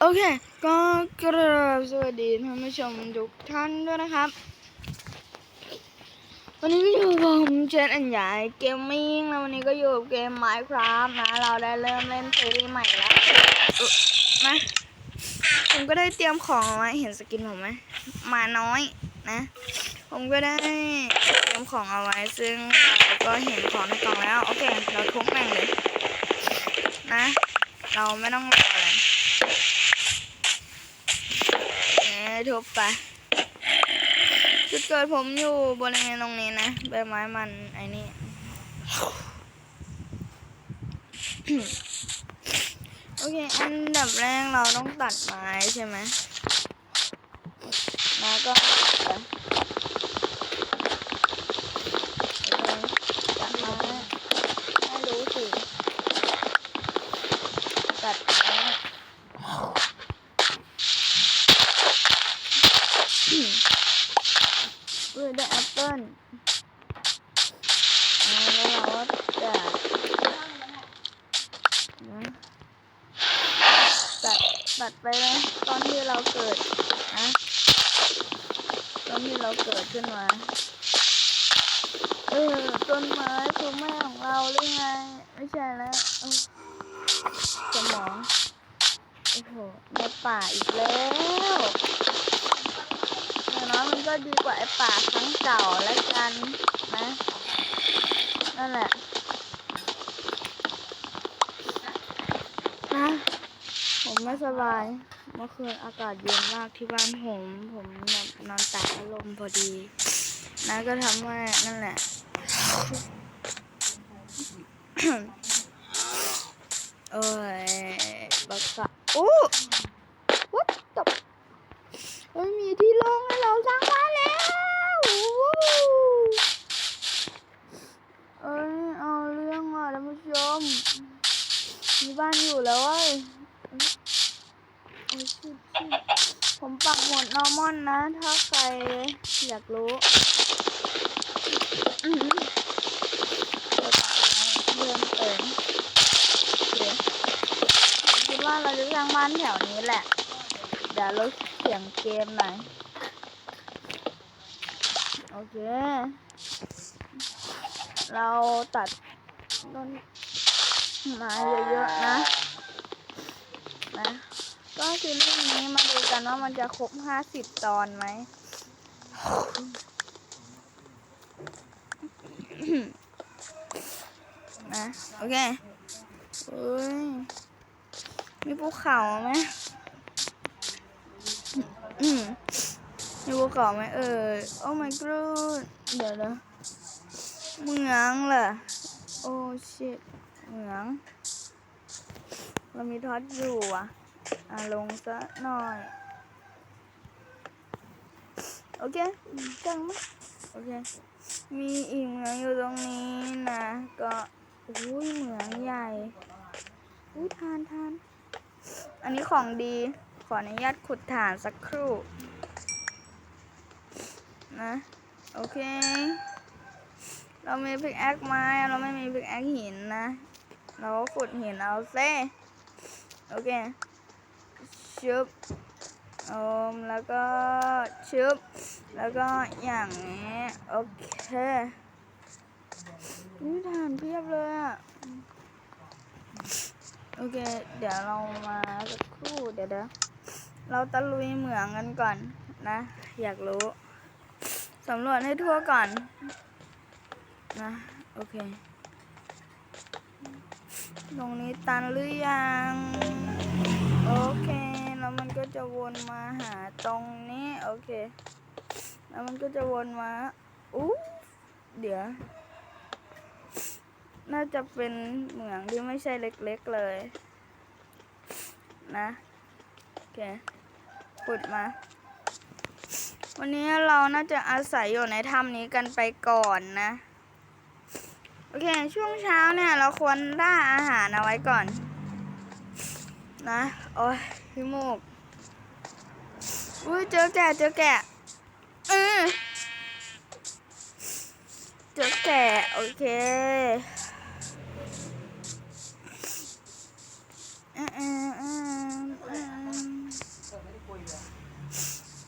โอเค ก็กราบสวัสดีท่านผู้ชมทุกท่านด้วยนะครับ วันนี้ก็อยู่กับผมเจนอันใหญ่เกมมิ่งแล้ววันนี้ก็อยู่กับเกม Minecraft นะ เราได้เริ่มเล่นซีรีส์ใหม่แล้วอุ๊ยมาผมก็ได้เตรียมของเอาไว้เห็นสกินผมไหมมาน้อยนะ ผมก็ได้เตรียมของเอาไว้ ซึ่งเราก็เห็นของในกล่องแล้ว โอเค เราทุบแม่งเลย นะ เราไม่ต้องรออะไรเอ๊ะ ทุบไป จุดเกิดผมอยู่บริเวณตรงนี้นะใบไม้มันไอ้นี่โอเค อันดับแรกเราต้องตัดไม้ใช่ไหมแล้วก็ตัดไปโอเคตัดไม้ไม่รู้สิ ตัดไม้เอ้ยได้แอปเปิ้ลอ่าแล้วเราก็จะนะตัดตัดไปเลยตอนที่เราเกิดนะตอนที่ เราเกิดขึ้นมา เออต้นไม้คือแม่ของเราหรือไง ไม่ใช่แล้วสมองโอ้โหในป่าอีกแล้วอย่างน้อยมันก็ดีกว่าไอ้ป่าครั้งเก่าแล้วกันนะนั่นแหละนะผมไม่สบาย เมื่อคืนอากาศเย็นมากที่บ้านผม ผมแบบนอนตากอารมณ์พอดี นั่นก็ทำให้นั่นแหละ เอ้ยบักสะโอ้ อยากรู้อือหือเดินเติมเดี๋ยวคิดว่าเราจะสร้างบ้านแถวนี้แหละ เดี๋ยวลดเสียงเกมหน่อย โอเค เราตัดต้นไม้เยอะๆนะ นะ ก็คือเรื่องนี้มาดูกันว่ามันจะครบห้าสิบตอนไหม นะโอเคเอ้ยมีภูเขาไหมอืมมีภูเขาไหมเออโอ้ my god เดี๋ยวนะเมืองเหรอโอ้ shit เมือง เรามีท็อตอยู่อะ อะ ลงซะหน่อย โอเคจังมั้ยโอเค มีอีกเมืองอยู่ตรงนี้นะก็อุ้ยเหมืองใหญ่อุ้ยทานทานอันนี้ของดี ขออนุญาตขุดฐานสักครู่ นะ โอเค เรามีพิกแอคไม้ เราไม่มีพิกแอคหินนะ เราก็ขุดหินเอาเซ่โอเคชึบ โอมแล้วก็ชึบ แล้วก็อย่างนี้โอเคนี่ฐานเพียบเลยอะโอเค เดี๋ยวเรามาสักครู่เดี๋ยวเดี๋ยวเราตะลุยเหมืองกันก่อนนะ อยากรู้สำรวจให้ทั่วก่อน นะ โอเค ตรงนี้ตันหรือยัง โอเค แล้วมันก็จะวนมาหาตรงนี้โอเค แล้วมันก็จะวนมาอู้เดี๋ยว น่าจะเป็นเหมืองที่ไม่ใช่เล็กๆเลย นะโอเคขุดมา วันนี้เราน่าจะอาศัยอยู่ในถ้ำนี้กันไปก่อนนะโอเค ช่วงเช้าเนี่ย เราควรได้อาหารเอาไว้ก่อน นะ โอ้ย พี่โมกอุ้ยเจอแก่เจอแก่เออเจอแก่โอเค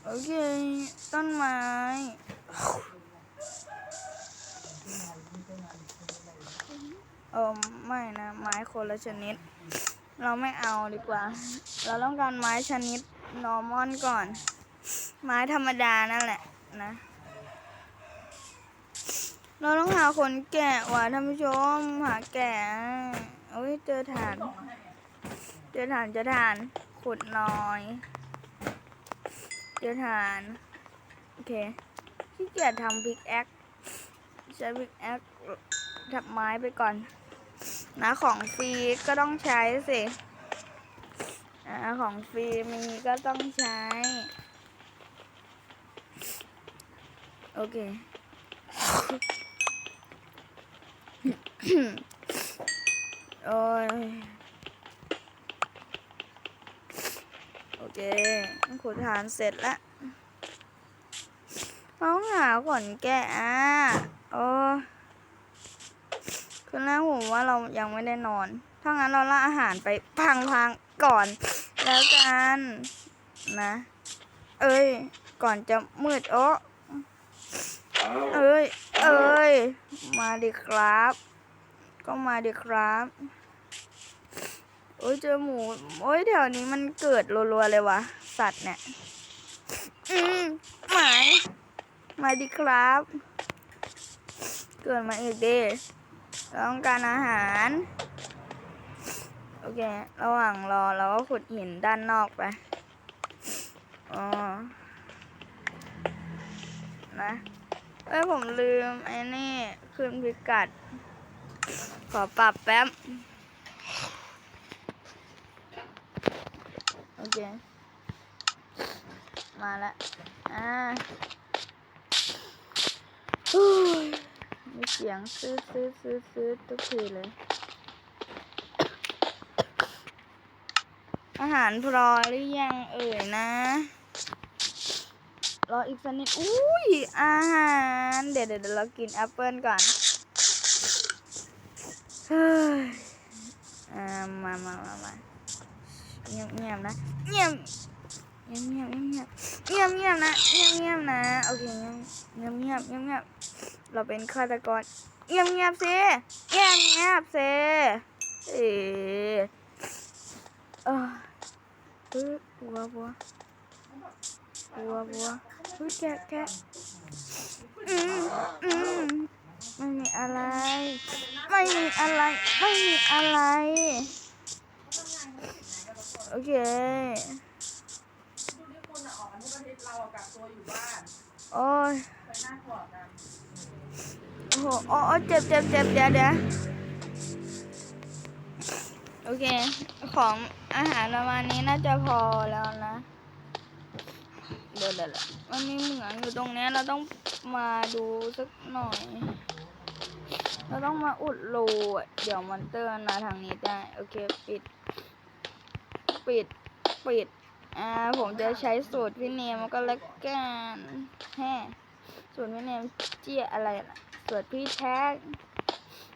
โอเค ต้นไม้เออไม่นะ ไม้คนละชนิด เราไม่เอาดีกว่า เราต้องการไม้ชนิดนอร์มอนก่อน ไม้ธรรมดานั่นแหละนะ เราต้องหาคนแกะว่ะท่านผู้ชมหาแกะโอ้ยเจอฐาน เจอฐานเจอฐานขุดหน่อย เจอฐาน โอเคขี้เกียจทำพิกแอคใช้พิกแอคทับไม้ไปก่อน นะของฟรีก็ต้องใช้สิอ่าของฟรีมีก็ต้องใช้ โอเค โอ้ยโอเคขุดฐานเสร็จแล้วต้องหาขนแกะอะโอ้ คือแรกผมว่าเรายังไม่ได้นอน ถ้างั้นเราล่าอาหารไปพังๆก่อน แล้วกันนะ เอ้ย ก่อนจะมืดโอ้เอ้ย เอ้ย มาดิครับ ก็มาดิครับโอ้ยเจอหมู โอ้ยแถวนี้มันเกิดรัวๆเลยวะสัตว์เนี่ยอืมหมายมาดิครับ เกิดมาอีกดิเรา ต้องการอาหาร โอเค ระหว่างรอเราก็ขุดหินด้านนอกไป อ๋อ นะเอ้ยผมลืมไอ้นี่คืนพิกัด ขอปรับแป๊บ โอเค มาละอ่า มีเสียงซื้อซื้อซื้อซื้อทุกทีเลย อาหารพรอหรือยังเอ่ยนะ รออีกสักนิด อุ้ย อาหารเดี๋ยวเดี๋ยวเดี๋ยวเรากินแอปเปิลก่อนเฮ้ยมามามามาเงียบเงียบนะ เงียบเงียบเงียบเงียบเงียบเงียบนะ เงียบเงียบนะ โอเคเงียบเงียบเงียบเงียบ เราเป็นฆาตกรเงียบเงียบสิเงียบเงียบสิเออเออเฮ้ยบัวบัวบัวบัวเฮ้ยแกะแกะอืมอืมไม่มีอะไร ไม่มีอะไร ไม่มีอะไร โอเคช่วงนี้คนอะออกกันทั่ประเทศเรากักตัวอยู่บ้านโอ้ย ไปหน้าก่อนกัน โอ้โหโอ้โอ้เจ็บเจ็บเจ็บเดี๋ยวเดี๋ยวโอเค ของอาหารประมาณนี้น่าจะพอแล้วนะ เดี๋ยวเดี๋ยวมันมีเหมืองอยู่ตรงนี้เราต้องมาดูสักหน่อย เราต้องมาอุดรูเดี๋ยวมอนเตอร์มาทางนี้ได้ โอเค ปิด ปิด ปิด อ่า ผมจะใช้สูตรพี่เนมก็แล้วกันแฮ่สูตรพี่เนมเจี๊ยอะไรล่ะ สูตรพี่แท็ก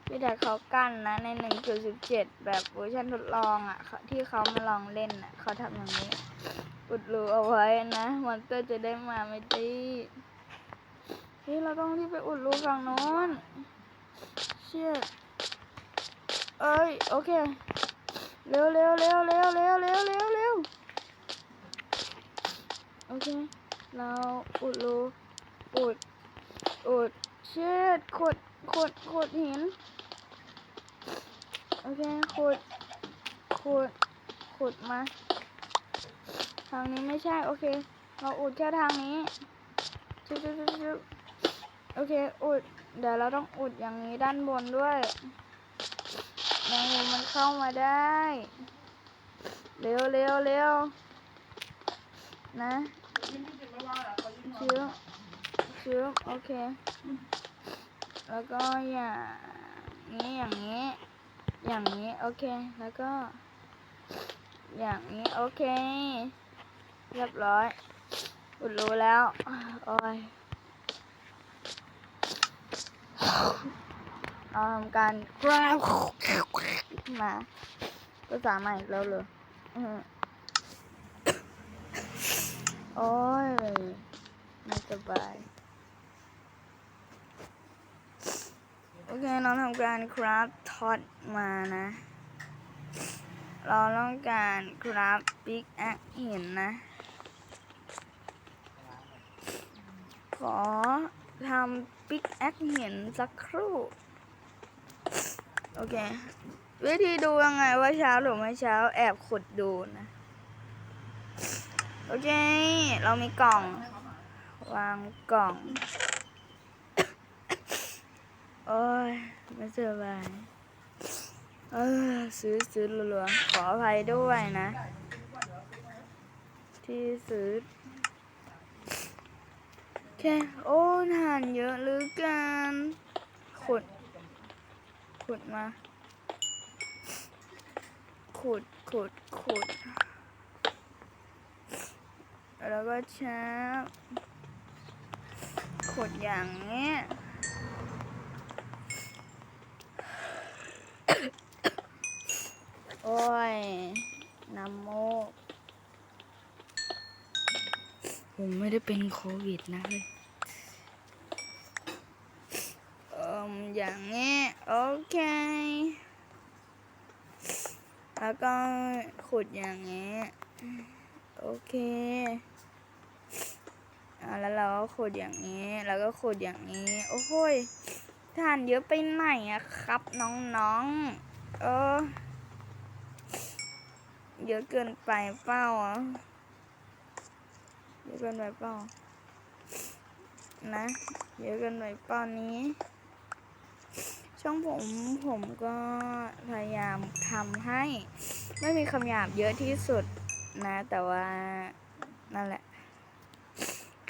พี่แท็กเขากั้นนะในหนึ่งจุดสิบเจ็ดแบบเวอร์ชันทดลองอะที่เขามาลองเล่นอะเขาทำอย่างนี้อุดรูเอาไว้นะมอนเตอร์จะได้มาไม่ตีเฮ้ยเราต้องรีบไปอุดรูฝั่งโน้นเชี่ยเอ้ยโอเคเร็วเร็วเร็วเร็วเร็วเร็วเร็วเร็วโอเค เราอุดรูอุดอุด เชิดขุดขุดขุดหิน โอเคขุดขุดขุดมา ทางนี้ไม่ใช่ โอเค เราอุดแค่ทางนี้ชุบชุบชุบชุบโอเค อุด เดี๋ยวเราต้องอุดอย่างนี้ด้านบนด้วยแมงมุมมันเข้ามาได้ เร็วเร็วเร็วนะยิ่งที่จริงไม่ว่าหรอกเขายิ่งชื้อ ชื้อโอเค แล้วก็อย่างนี้อย่างนี้ อย่างนี้โอเค แล้วก็ อย่างนี้โอเค เรียบร้อยอุดรู้แล้ว โอ้ยเราทำการกราวมาภาษาใหม่อีกแล้วเลยอือโอ้ยไม่สบาย โอเคน้องทำการคราฟท็อตมานะ เราต้องการคราฟปิกแอคหินนะ ขอทำปิกแอคหินสักครู่ โอเค วิธีดูยังไงว่าเช้าหรือไม่เช้าแอบขุดดูนะ โอเค เรามีกล่อง วางกล่อง โอ้ยไม่สบายเออซื้อซื้อรัวๆขออภัยด้วยนะ ที่ซื้อแค่โอ้ทานเยอะหรือกันขุด ขุดมา ขุดขุดขุด แล้วก็ใช้ขุดอย่างนี้ โอ้ยน้ำโมกผมไม่ได้เป็นโควิดนะเลยเอ่มอย่างนี้โอเค แล้วก็ขุดอย่างนี้โอเคอ่าแล้วเราก็ขุดอย่างนี้ แล้วก็ขุดอย่างนี้ โอ้โหยทานเยอะไปไหนอะครับ น้องๆ เออ เยอะเกินไปเปล่าอะเยอะเกินไปเปล่านะ เยอะเกินไปเปล่านี้ ช่องผมผมก็พยายามทำให้ ไม่มีคำหยาบเยอะที่สุดนะ แต่ว่านั่นแหละ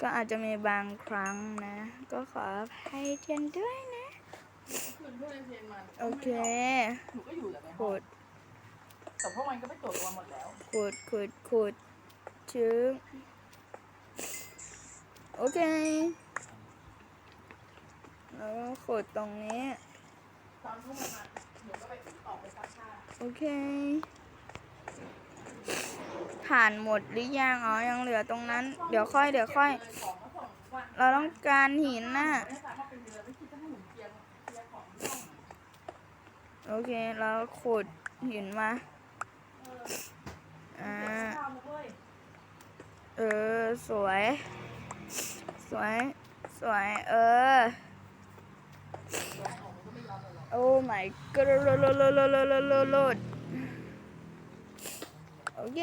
ก็อาจจะมีบางครั้งนะ ก็ขออภัยเทียนด้วยนะคืนเพื่อนเพลงมันโอเคหนูก็อยู่แต่ในห้อขุงด แต่พวกมันก็ไปตรวจตัวหมดแล้ว ขุดขุดขุดชึบโอเค แล้วก็ขุดตรงนี้ ตอนพวกมันมาหนูก็ไปออกไปซักผ้าโอเค ผ่านหมดหรือยัง อ๋อ ยังเหลือตรงนั้น เดี๋ยวค่อย เดี๋ยวค่อย เลยของมาส่งวันเราต้องการหินน่ะ ไม่สามารถเป็นเรือไม่คิดจะให้หนูเคลียร์เคลียร์ของที่ห้อง โอเค เราขุดหินมา เออ สวย สวย สวย เออ โอ้ my god โลดโอเค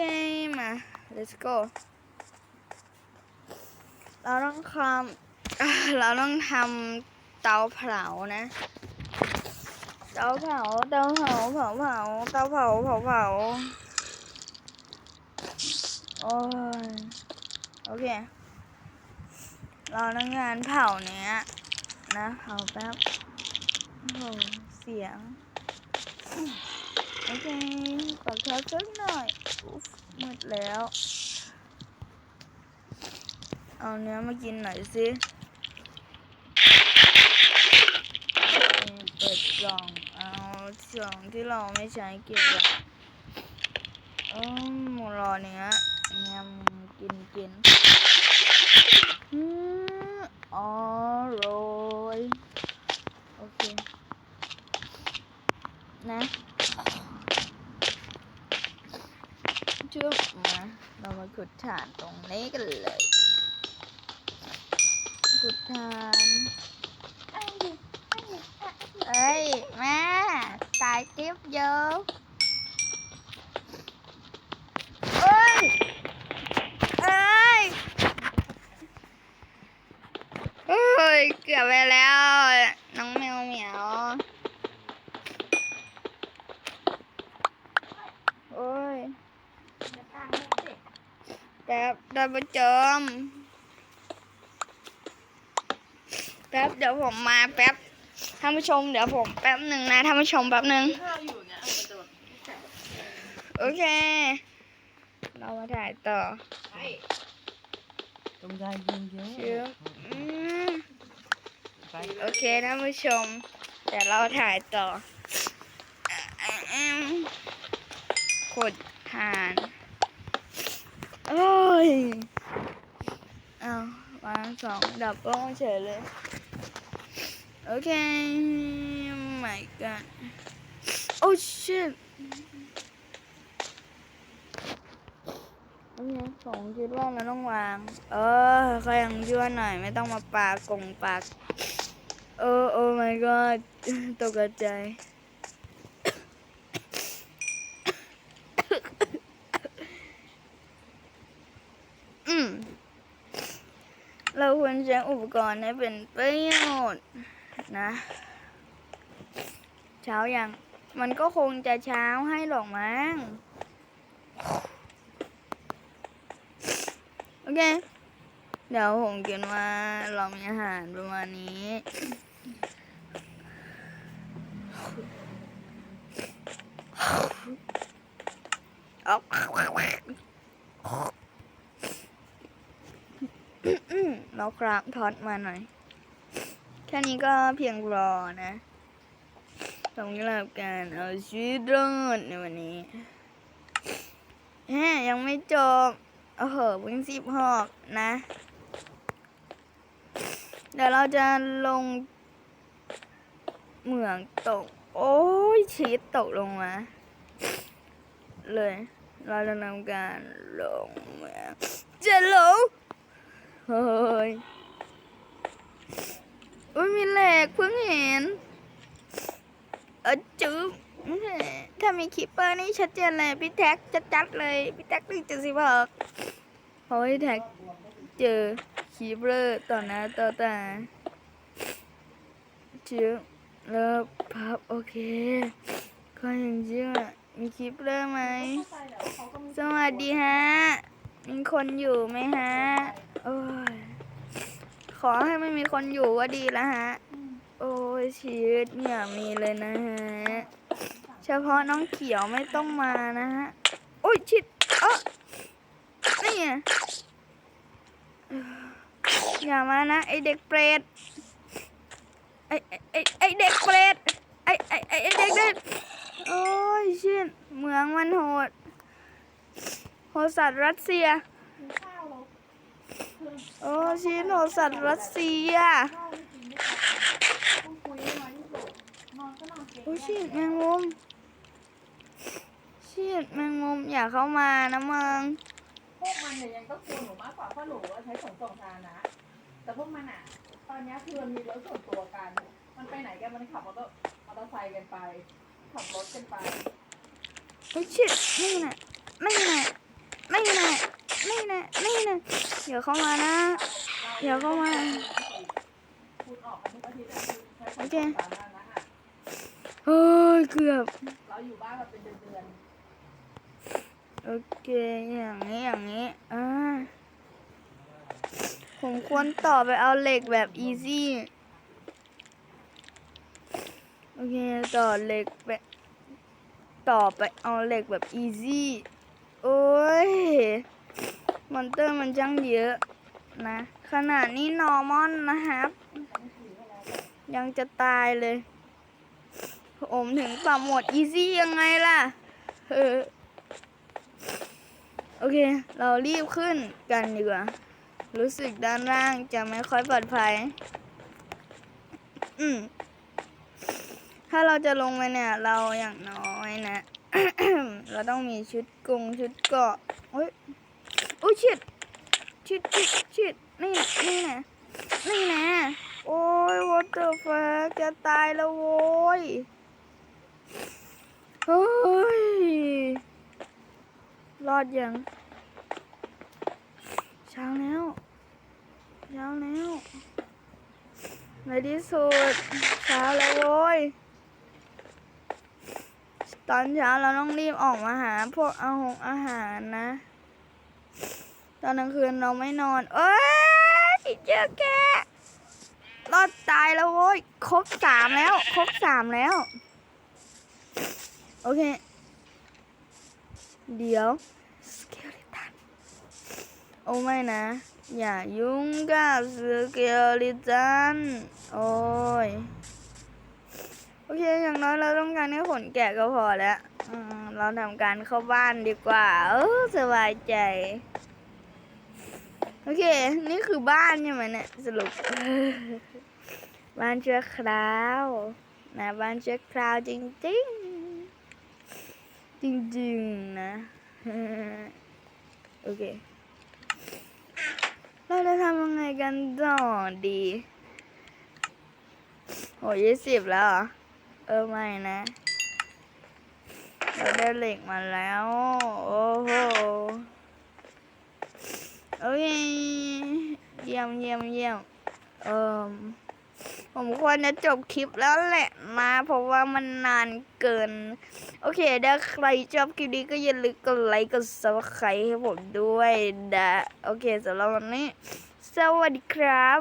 มา let's go เราต้องทำเราต้องทำเตาเผานะ เตาเผา เตาเผา เผาเผา เตาเผา เผาเผา โอ้ยโอเค เราต้องงานเผาเนี้ยนะเผาแป๊บโอ้โหเสียง โอเคปักแคปสักหน่อยอุ๊ฟมืดแล้ว เอาเนื้อมากินหน่อยสิเปิดกล่อง เอากล่องที่เราไม่ใช้เก็บไว้ อืมรอเนื้อยำกินกินอืมอร่อยโอเค นะจุบมาเรามาขุดฐานตรงนี้กันเลยขุดฐานเอ้ยแม่ตาย tiếp vô เอ้ย เอ้ย เอ้ ยเกือบไปแล้ว น้องแมวเหมียว โอ้ยแป๊บได้ประจอมแป๊บเดี๋ยวผมมาแป๊บท่านผู้ชมเดี๋ยวผมแป๊บหนึ่งนะท่านผู้ชมแป๊บหนึ่งข้าวอยู่เนี่ยเออมันจะแบบโอเค เรามาถ่ายต่อไอ้ตร โอเคนะผู้ชม แต่เราถ่ายต่อขุดผ่านโอ้ยเอาวางสองดับกล้องเฉยเลย โอเค my god oh shit อันี่สองชิดว่ามันต้องวาง เออก็ยังยั่วหน่อย ไม่ต้องมาปากงปาก โอ้โอ้ my god ตกใจ เราควรใช้อุปกรณ์ให้เป็นประโยชน์นะ เช้ายังมันก็คงจะเช้าให้หรอกมั้ง โอเค เดี๋ยวผมคิดว่าเรามีอาหารประมาณนี้ เอาเราครางทอดมาหน่อย แค่นี้ก็เพียงพอนะสำหรับการเอาชีวิตรอดในวันนี้แฮะยังไม่จบโอ้โหเพิ่งสิบหกนะ เดี๋ยวเราจะลง เหมืองตก โอ้ยชีสตกลงมา เลยเราจะทำการลงเหมืองจะลงเฮ้ยอุ้ยมีเหลกเพิ่งเห็นเออจืบถ้ามีคิปเปอร์นี่ชัดเจนเลยพี่แท็กจัดๆเลยพี่แท็กหนึ่งจุดสิบหกเพราะพี่แท็กเจอคิปเปอร์ต่อหน้าต่อตาจืบ แล้วพับโอเคก็ยังเชื่อมีคลิปเร์ไหมเข้าใจแหม สวัสดีฮะ มีคนอยู่ไหมฮะ โอ้ย ขอให้ไม่มีคนอยู่ก็ดีแล้วฮะ โอ้ยชีวิตเนี่ยมีเลยนะฮะ เฉพาะน้องเขียวไม่ต้องมานะฮะ โอ้ยชิดเออนี่ไงอย่ามานะ ไอเด็กเปรต ไอไอไอไอเด็กเปรตไอไอไอไอ้เด็กเด็กโอ้ยชิดเมืองมันโหดโหดสัตว์รัสเซียกินข้าวเราคือโอ้ชิดโหดสัตว์รัสเซียข้าวไม่กินไม่ได้ต้องคุยให้น้อยที่สุดนอนก็นอนเก่งโอ้ชิดแมงมุมชิดแมงมุมอย่าเข้ามานะมึงพวกมันเนี่ยยังต้องกลัวหนูมากกว่าเพราะหนูว่าใช้ขนส่งสาธารณะแต่พวกมันอะ ตอนเนี้ยคือมันมีรถส่วนตัวกัน มันไปไหนกันมันขับมอเตอร์มอเตอร์ไซค์กันไป ขับรถกันไปโอ้ชิดนี่นะนี่นะนี่นะนี่นะนี่นะอย่าเข้ามานะอย่าเข้ามาคุณออกกันทุกอาทิตย์อะคือใช้ขนโอเคส่งสาธารณะอะเฮ้ยเกือบเราอยู่บ้านมาเป็นเดือนโอเคอย่างนี้อย่างนี้อ่า ผมควรต่อไปเอาเหล็กแบบอีซี่โอเคต่อเหล็กแบบต่อไปเอาเหล็กแบบอีซี่โอ้ยมอนเตอร์มันจังเยอะนะ ขนาดนี้นอร์มอนนะครับ ยังจะตายเลย ผมถึงปรับโหมดอีซี่ยังไงล่ะโอเค เรารีบขึ้นกันดีกว่า รู้สึกด้านล่างจะไม่ค่อยปลอดภัย อืม ถ้าเราจะลงไปเนี่ย เราอย่างน้อยนะ เราต้องมีชุดกงชุดเกาะโอ้ยโอ้ยชิดชิดชิดชิดนี่นะนี่นะนี่นะ โอ้ย what the fuck จะตายแล้วโว้ยเฮ้ย รอดยัง ช้าแล้วเช้าแล้วในที่สุดเช้าแล้วโว้ยตอนเช้าเราต้องรีบออกมาหาพวกอาหงอาหารนะ ตอนกลางคืนเราไม่นอน เอ้ยเจอแกรอดตายแล้วโว้ยครบสามแล้ว ครบสามแล้ว โอเค เดี๋ยว โอ้ไม่นะ อย่ายุ่งกับสเกลิตันโอ้ย โอเค อย่างน้อยเราต้องการแค่ขนแกะก็พอแล้วเราทำการเข้าบ้านดีกว่า เออสบายใจ โอเค นี่คือบ้านใช่ไหมเนี่ยสรุป บ้านเชือคราวนะบ้านเชือคราวจริง ๆ จริง ๆ นะ โอเคำยังไงกันต่อดีโหยี่สิบแล้วเหรอ เออ ไม่นะ เราได้เหล็กมาแล้ว โอ้โห โอเค เยี่ยมเยี่ยมเยี่ยมเออผมควรจะจบคลิปแล้วแหละนะเพราะว่ามันนานเกิน โอเคถ้าใครชอบคลิปนี้ก็อย่าลืมกดไลค์กด subscribe ให้ผมด้วยนะโอเคสำหรับวันนี้ สวัสดีครับ